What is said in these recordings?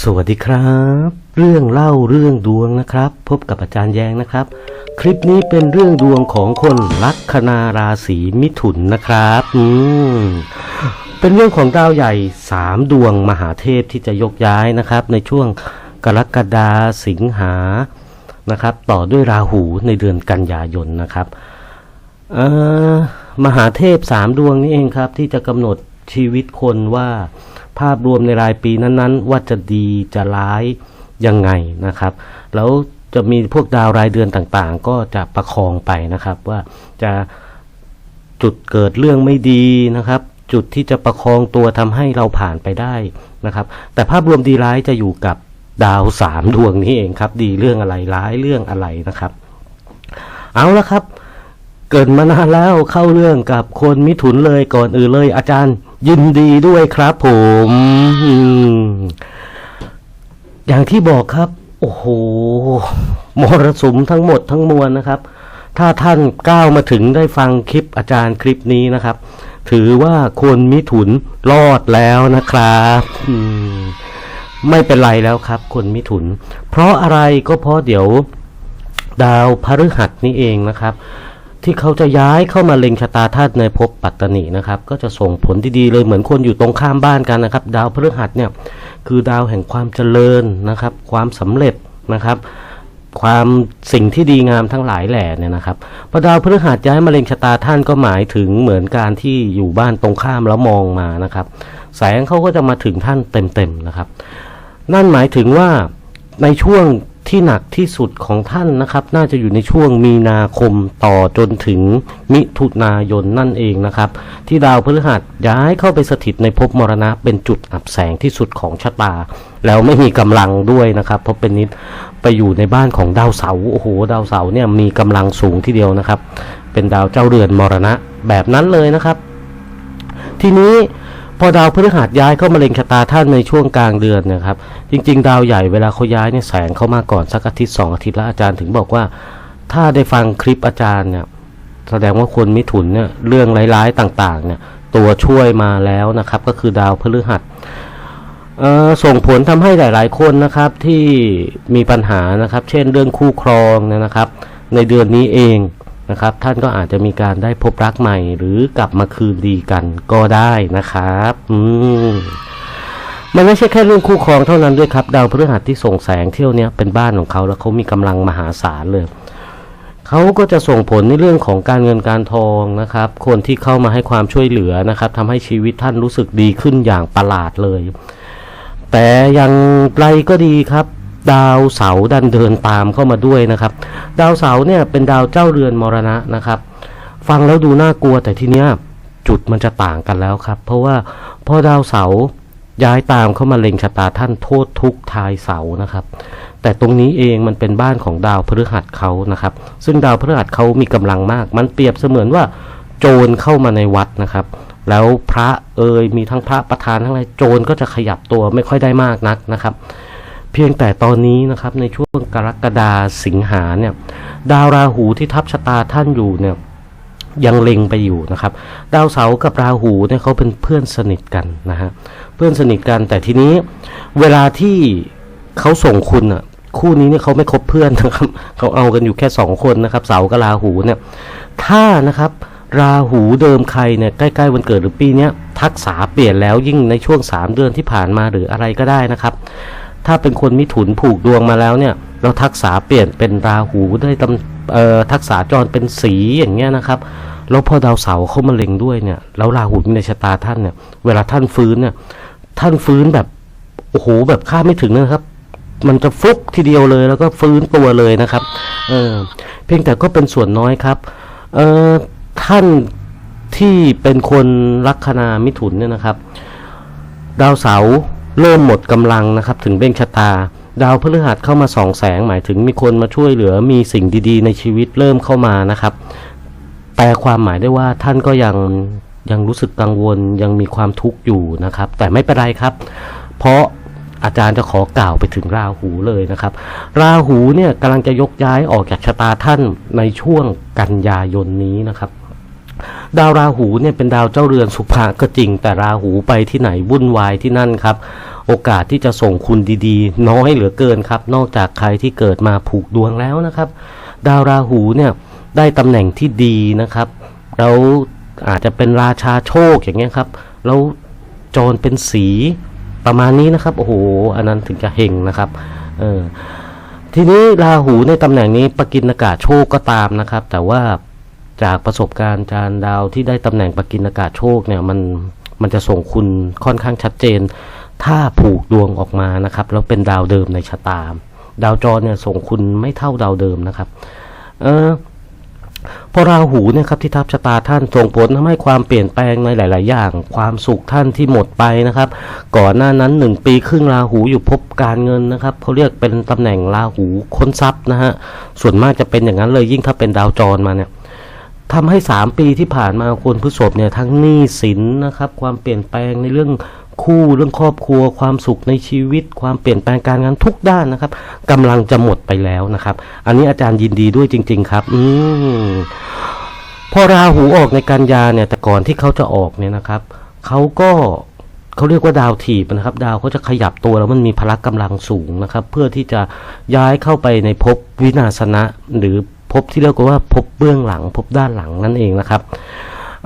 สวัสดีครับ เรื่องเล่าเรื่องดวงนะครับ พบกับอาจารย์แยงนะครับ คลิปนี้เป็นเรื่องดวงของคนลัคนาราศีมิถุนนะครับอืมเป็นเรื่องของดาวใหญ่สามดวงมหาเทพที่จะยกย้ายนะครับ ในช่วงกรกฎาสิงหานะครับ ต่อด้วยราหูในเดือนกันยายนนะครับเอ่อมหาเทพสามดวงนี้เองครับ ที่จะกำหนดชีวิตคนว่า ภาพรวมในรายปีนั้นๆ ว่าจะดีจะร้ายยังไงนะครับ แล้วจะมีพวกดาวรายเดือนต่างๆ ก็จะประคองไปนะครับ ว่าจะจุดเกิดเรื่องไม่ดีนะครับ จุดที่จะประคองตัวทำให้เราผ่านไปได้นะครับ แต่ภาพรวมดีร้ายจะอยู่กับดาวสามดวงนี้เองครับ ดีเรื่องอะไรร้ายเรื่องอะไรนะครับ เอาละครับ เกิดมานานแล้วเข้าเรื่องกับคนมิถุนเลยก่อนอื่นเลยอาจารย์ ยินดีด้วยครับผมอย่างที่บอกครับ โอ้โหมรสุมทั้งหมดทั้งมวลนะครับ ถ้าท่านก้าวมาถึงได้ฟังคลิปอาจารย์คลิปนี้นะครับ ถือว่าคนมิถุนรอดแล้วนะครับไม่เป็นไรแล้วครับ คนมิถุน เพราะอะไรก็เพราะเดี๋ยวดาวพฤหัสนี่เองนะครับ ที่เขาจะย้ายเข้ามาเล็งชะตาธาตุในภพปัตตนินะครับ ก็จะส่งผลที่ดีเลยเหมือนคนอยู่ตรงข้ามบ้านกันนะครับ ดาวพฤหัสเนี่ยคือดาวแห่งความเจริญนะครับ ความสำเร็จนะครับความสิ่งที่ดีงามทั้งหลายแหล่เนี่ยนะครับพอดาวพฤหัสย้ายมาเล็งชะตาท่านก็หมายถึงเหมือนการที่อยู่บ้านตรงข้ามแล้วมองมานะครับ แสงเขาก็จะมาถึงท่านเต็มๆนะครับ นั่นหมายถึงว่าในช่วง ที่หนักที่สุดของท่านนะครับ น่าจะอยู่ในช่วงมีนาคมต่อจนถึงมิถุนายนนั่นเองนะครับ ที่ดาวพฤหัสย้ายเข้าไปสถิตในภพมรณะเป็นจุดอับแสงที่สุดของชะตา แล้วไม่มีกำลังด้วยนะครับ เพราะเป็นนิดไปอยู่ในบ้านของดาวเสาโอ้โหดาวเสาเนี่ยมีกำลังสูงทีเดียวนะครับ เป็นดาวเจ้าเรือนมรณะแบบนั้นเลยนะครับ ทีนี้ พอดาวพฤหัสย้ายเข้ามาเล็งชะตาท่านในช่วงกลางเดือนนะครับ จริง ๆ ดาวใหญ่เวลาเขาย้ายเนี่ยแสงเข้ามาก่อนสักอาทิตย์สองอาทิตย์แล้วอาจารย์ถึงบอกว่า ถ้าได้ฟังคลิปอาจารย์เนี่ยแสดงว่าคนมิถุนเนี่ยเรื่องร้ายๆต่างๆเนี่ยตัวช่วยมาแล้วนะครับ ก็คือดาวพฤหัสส่งผลทำให้หลาย ๆ คนนะครับที่มีปัญหานะครับ เช่นเรื่องคู่ครองนะครับ ในเดือนนี้เอง นะครับ ท่านก็อาจจะมีการได้พบรักใหม่หรือกลับมาคืนดีกันก็ได้นะครับ อืมมันไม่ใช่แค่เรื่องคู่ครองเท่านั้นด้วยครับ ดาวพฤหัสที่ส่งแสงเที่ยวเนี้ยเป็นบ้านของเขาแล้วเขามีกำลังมหาศาลเลยเขาก็จะส่งผลในเรื่องของการเงินการทองนะครับ คนที่เข้ามาให้ความช่วยเหลือนะครับทำให้ชีวิตท่านรู้สึกดีขึ้นอย่างประหลาดเลย แต่อย่างไรก็ดีครับ ดาวเสาดันเดินตามเข้ามาด้วยนะครับ ดาวเสาเนี่ยเป็นดาวเจ้าเรือนมรณะนะครับ ฟังแล้วดูน่ากลัวแต่ทีเนี้ยจุดมันจะต่างกันแล้วครับ เพราะว่าพอดาวเสาย้ายตามเข้ามาเล็งชะตาท่านโทษทุกทายเสานะครับ แต่ตรงนี้เองมันเป็นบ้านของดาวพฤหัสเขานะครับ ซึ่งดาวพฤหัสเขามีกำลังมาก มันเปรียบเสมือนว่าโจรเข้ามาในวัดนะครับ แล้วพระเอยมีทั้งพระประธานทั้งอะไรโจรก็จะขยับตัวไม่ค่อยได้มากนักนะครับ พียงแต่ตอนนี้นะครับในช่วงกรกฎาสิงหาเนี่ยดาวราหูที่ทับชะตาท่านอยู่เนี่ยยังเล็งไปอยู่นะครับ ดาวเสาร์กับราหูเนี่ยเขาเป็นเพื่อนสนิทกันนะฮะเพื่อนสนิทกันแต่ทีนี้เวลาที่เขาส่งคุณอะคู่นี้เนี่ยเขาไม่คบเพื่อนนะครับเขาเอากันอยู่แค่สองคนนะครับเสาร์กับราหูเนี่ยถ้านะครับราหูเดิมใครเนี่ยใกล้ๆวันเกิดหรือปีนี้ทักษะเปลี่ยนแล้วยิ่งในช่วง 3 เดือนที่ผ่านมาหรืออะไรก็ได้นะครับ ถ้าเป็นคนมิถุนผูกดวงมาแล้วเนี่ย เราทักษะเปลี่ยนเป็นราหูได้ตำเอ่อทักษะจรเป็นสีอย่างเงี้ยนะครับแล้วพอดาวเสาร์เข้ามาเล็งด้วยเนี่ยแล้วราหูในชะตาท่านเนี่ย เวลาท่านฟื้นเนี่ย ท่านฟื้นแบบโอ้โหแบบคาดไม่ถึงนะครับ มันจะฟุกทีเดียวเลยแล้วก็ฟื้นตัวเลยนะครับ เออเพียงแต่ก็เป็นส่วนน้อยครับเออท่านที่เป็นคนลัคนามิถุนเนี่ยนะครับ ดาวเสาร์ เริ่มหมดกำลังนะครับถึงเบ่งชะตา ดาวพฤหัสเข้ามาส่องแสง หมายถึงมีคนมาช่วยเหลือมีสิ่งดี ๆ ในชีวิตเริ่มเข้ามานะครับแปลความหมายได้ว่าท่านก็ยังยังรู้สึกกังวลยังมีความทุกข์อยู่นะครับ แต่ไม่เป็นไรครับ เพราะอาจารย์จะขอกล่าวไปถึงราหูเลยนะครับ ราหูเนี่ยกำลังจะยกย้ายออกจากชะตาท่านในช่วงกันยายนนี้นะครับ ดาวราหูเนี่ยเป็นดาวเจ้าเรือนสุภะก็จริง แต่ราหูไปที่ไหนวุ่นวายที่นั่นครับ โอกาสที่จะส่งคุณดีๆ น้อยเหลือเกินครับ นอกจากใครที่เกิดมาผูกดวงแล้วนะครับ ดาวราหูเนี่ยได้ตำแหน่งที่ดีนะครับแล้วอาจจะเป็นราชาโชคอย่างเงี้ยครับ แล้วจรเป็นสีประมาณนี้นะครับโอ้โหอันนั้นถึงจะเฮงนะครับเออทีนี้ราหูในตำแหน่งนี้ปกินากาศโชคก็ตามนะครับ แต่ว่า จากประสบการณ์จานดาวที่ได้ตำแหน่งปกินอากาศโชคเนี่ยมันมันจะส่งคุณค่อนข้างชัดเจน ถ้าผูกดวงออกมานะครับ แล้วเป็นดาวเดิมในชะตาดาวจรเนี่ยส่งคุณไม่เท่าดาวเดิมนะครับ เออพอราหูเนี่ยครับที่ทับชะตาท่านส่งผลทำให้ความเปลี่ยนแปลงในหลาย ๆ อย่าง ความสุขท่านที่หมดไปนะครับ ก่อนหน้านั้นหนึ่งปีครึ่งราหูอยู่ภพการเงินนะครับเขาเรียกเป็นตำแหน่งราหูค้นทรัพย์นะฮะส่วนมากจะเป็นอย่างนั้นเลยยิ่งถ้าเป็นดาวจรมาเนี่ย ทำให้สามปีที่ผ่านมาคนพฤษภเนี่ยทั้งหนี้สินนะครับ ความเปลี่ยนแปลงในเรื่องคู่เรื่องครอบครัว ความสุขในชีวิต ความเปลี่ยนแปลงการงานทุกด้านนะครับกำลังจะหมดไปแล้วนะครับ อันนี้อาจารย์ยินดีด้วยจริง ๆ ครับ อืมพอราหูออกในกันยาเนี่ย แต่ก่อนที่เขาจะออกเนี่ยนะครับเขาก็เขาเรียกว่าดาวถีบนะครับ ดาวเขาจะขยับตัวแล้วมันมีพละกำลังสูงนะครับ เพื่อที่จะย้ายเข้าไปในภพวินาศนะหรือ ภพที่เรียกว่าภพเบื้องหลังภพด้านหลังนั่นเองนะครับ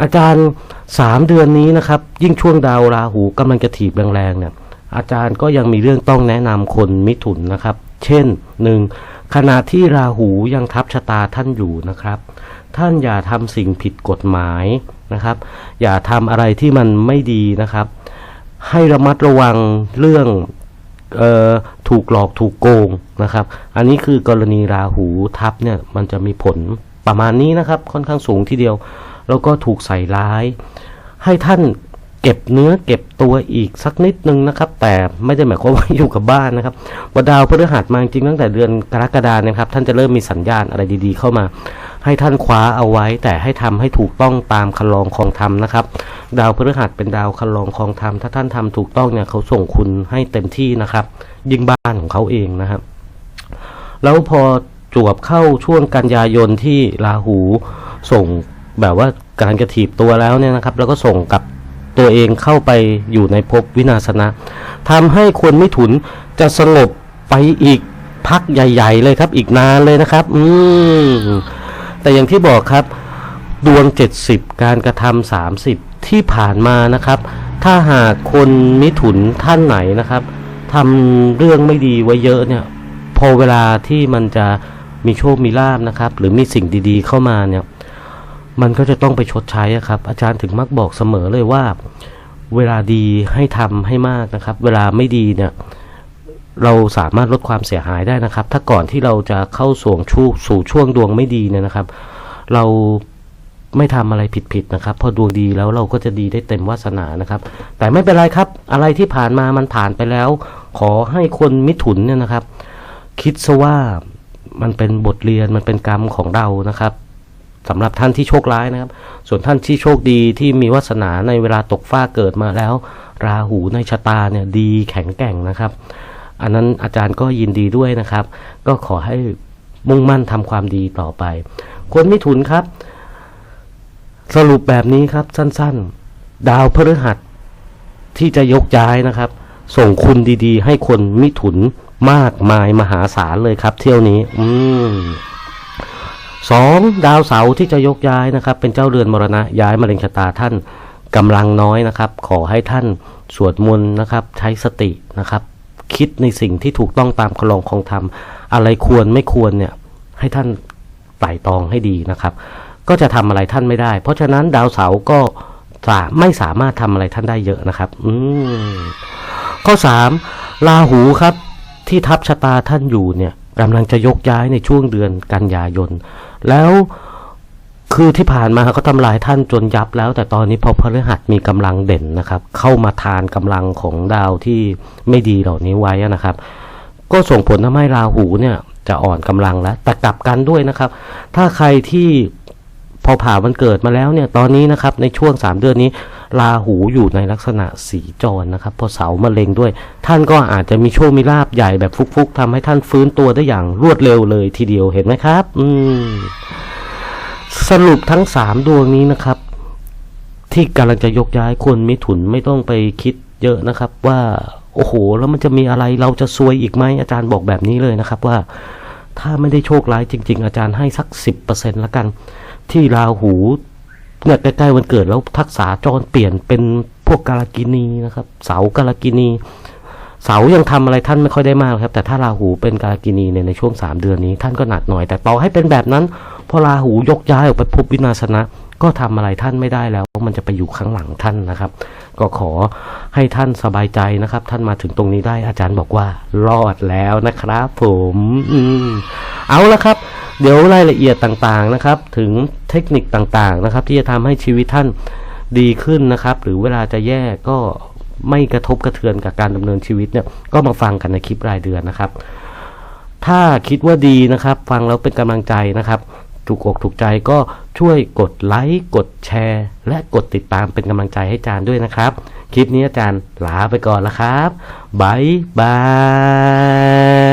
อาจารย์สามเดือนนี้นะครับ ยิ่งช่วงดาวราหูกำลังจะถีบแรงๆเนี่ยอาจารย์ก็ยังมีเรื่องต้องแนะนำคนมิถุนนะครับ เช่นหนึ่งขณะที่ราหูยังทับชะตาท่านอยู่นะครับ ท่านอย่าทำสิ่งผิดกฎหมายนะครับ อย่าทำอะไรที่มันไม่ดีนะครับ ให้ระมัดระวังเรื่อง ถูกหลอกถูกโกงนะครับ อันนี้คือกรณีราหูทับเนี่ยมันจะมีผลประมาณนี้นะครับค่อนข้างสูงทีเดียว แล้วก็ถูกใส่ร้าย ให้ท่านเก็บเนื้อเก็บตัวอีกสักนิดนึงนะครับ แต่ไม่ได้หมายความว่าอยู่กับบ้านนะครับว่าดาวพฤหัสมาจริงตั้งแต่เดือนกรกฎานะครับท่านจะเริ่มมีสัญญาณอะไรดี ๆ เข้ามา ให้ท่านคว้าเอาไว้ แต่ให้ทำให้ถูกต้องตามคันลองคองธรรมนะครับ ดาวพฤหัสเป็นดาวคันลองคองธรรมถ้าท่านทำถูกต้องเนี่ยเขาส่งคุณให้เต็มที่นะครับ ยิ่งบ้านของเขาเองนะครับ แล้วพอจวบเข้าช่วงกันยายนที่ราหูส่งแบบว่ากำลังจะถีบตัวแล้วเนี่ยนะครับ แล้วก็ส่งกับตัวเองเข้าไปอยู่ในภพวินาศนะทำให้คนไม่ถุนจะสงบไปอีกพักใหญ่ ๆ เลยครับ อีกนานเลยนะครับ อืม แต่อย่างที่บอกครับ ดวง 70 การกระทำ30 ที่ผ่านมานะครับ ถ้าหากคนมิถุนท่านไหนนะครับทำเรื่องไม่ดีไว้เยอะเนี่ยพอเวลาที่มันจะมีโชคมีลาบนะครับ หรือมีสิ่งดีๆเข้ามาเนี่ยมันก็จะต้องไปชดใช้ครับ อาจารย์ถึงมักบอกเสมอเลยว่า เวลาดีให้ทำให้มากนะครับ เวลาไม่ดีเนี่ย เราสามารถลดความเสียหายได้นะครับ ถ้าก่อนที่เราจะเข้าสู่ช่วงสู่ช่วงดวงไม่ดีเนี่ยนะครับ เราไม่ทำอะไรผิดๆนะครับ พอดวงดีแล้วเราก็จะดีได้เต็มวาสนานะครับ แต่ไม่เป็นไรครับ อะไรที่ผ่านมามันผ่านไปแล้ว ขอให้คนมิถุนเนี่ยนะครับ คิดซะว่ามันเป็นบทเรียนมันเป็นกรรมของเรานะครับสำหรับท่านที่โชคร้ายนะครับ ส่วนท่านที่โชคดีที่มีวาสนาในเวลาตกฟ้าเกิดมาแล้ว ราหูในชะตาเนี่ยดีแข็งแกร่งนะครับ อันนั้นอาจารย์ก็ยินดีด้วยนะครับ ก็ขอให้มุ่งมั่นทำความดีต่อไป คนมิถุนครับ สรุปแบบนี้ครับสั้นๆ ดาวพฤหัสที่จะยกย้ายนะครับ ส่งคุณดีๆ ให้คนมิถุนมากมายมหาศาลเลยครับ เที่ยวนี้ อืมสองดาวเสาร์ที่จะยกย้ายนะครับ เป็นเจ้าเรือนมรณะย้ายมาเร็งชะตาท่านกำลังน้อยนะครับ ขอให้ท่านสวดมนต์นะครับ ใช้สตินะครับ คิดในสิ่งที่ถูกต้องตามคลองของธรรม อะไรควรไม่ควรเนี่ยให้ท่านไตร่ตรองให้ดีนะครับ ก็จะทำอะไรท่านไม่ได้ เพราะฉะนั้นดาวเสาร์ก็สาไม่สามารถทำอะไรท่านได้เยอะนะครับ อืข้อสามราหูครับที่ทับชะตาท่านอยู่เนี่ยกำลังจะยกย้ายในช่วงเดือนกันยายน แล้ว คือที่ผ่านมาเขาทำลายท่านจนยับแล้ว แต่ตอนนี้พอพฤหัสมีกำลังเด่นนะครับ เข้ามาทานกำลังของดาวที่ไม่ดีเหล่านี้ไว้นะครับ ก็ส่งผลทำให้ราหูเนี่ยจะอ่อนกำลังแล้ว แต่กลับกันด้วยนะครับ ถ้าใครที่พอผ่าวันเกิดมาแล้วเนี่ยตอนนี้นะครับในช่วง 3 เดือนนี้ราหูอยู่ในลักษณะสีจรนะครับพอเสามาเล็งด้วย ท่านก็อาจจะมีโชคมีลาบใหญ่แบบฟุกๆทำให้ท่านฟื้นตัวได้อย่างรวดเร็วเลยทีเดียวเห็นไหมครับ อืม สรุปทั้งสามดวงนี้นะครับ ที่กำลังจะยกย้ายคนมิถุนไม่ต้องไปคิดเยอะนะครับ ว่าโอ้โห แล้วมันจะมีอะไรเราจะซวยอีกไหมอาจารย์บอกแบบนี้เลยนะครับว่าถ้าไม่ได้โชคร้ายจริง ๆ อาจารย์ให้สักสิบเปอร์เซ็นต์ละกัน ที่ราหูเนี่ยใกล้ๆวันเกิดแล้วทักษะจรเปลี่ยนเป็นพวกกาลกินีนะครับ เสากาลกินี เสายังทำอะไรท่านไม่ค่อยได้มากครับ แต่ถ้าราหูเป็นกาลกินีเนี่ยในช่วงสามเดือนนี้ ท่านก็หนักหน่อย แต่ต่อให้เป็นแบบนั้น พอราหูยกย้ายออกไปภพวินาศนะ ก็ทำอะไรท่านไม่ได้แล้ว มันจะไปอยู่ข้างหลังท่านนะครับ ก็ขอให้ท่านสบายใจนะครับ ท่านมาถึงตรงนี้ได้อาจารย์บอกว่ารอดแล้วนะครับผมอืมเอาละครับ เดี๋ยวรายละเอียดต่างๆนะครับ ถึงเทคนิคต่างๆนะครับ ที่จะทำให้ชีวิตท่านดีขึ้นนะครับ หรือเวลาจะแย่ก็ ไม่กระทบกระเทือนกับการดำเนินชีวิตเนี่ยก็มาฟังกันในคลิปรายเดือนนะครับ ถ้าคิดว่าดีนะครับ ฟังแล้วเป็นกำลังใจนะครับถูกอกถูกใจก็ช่วยกดไลค์กดแชร์ และกดติดตามเป็นกำลังใจให้อาจารย์ด้วยนะครับ คลิปนี้อาจารย์ลาไปก่อนแล้วครับบายบาย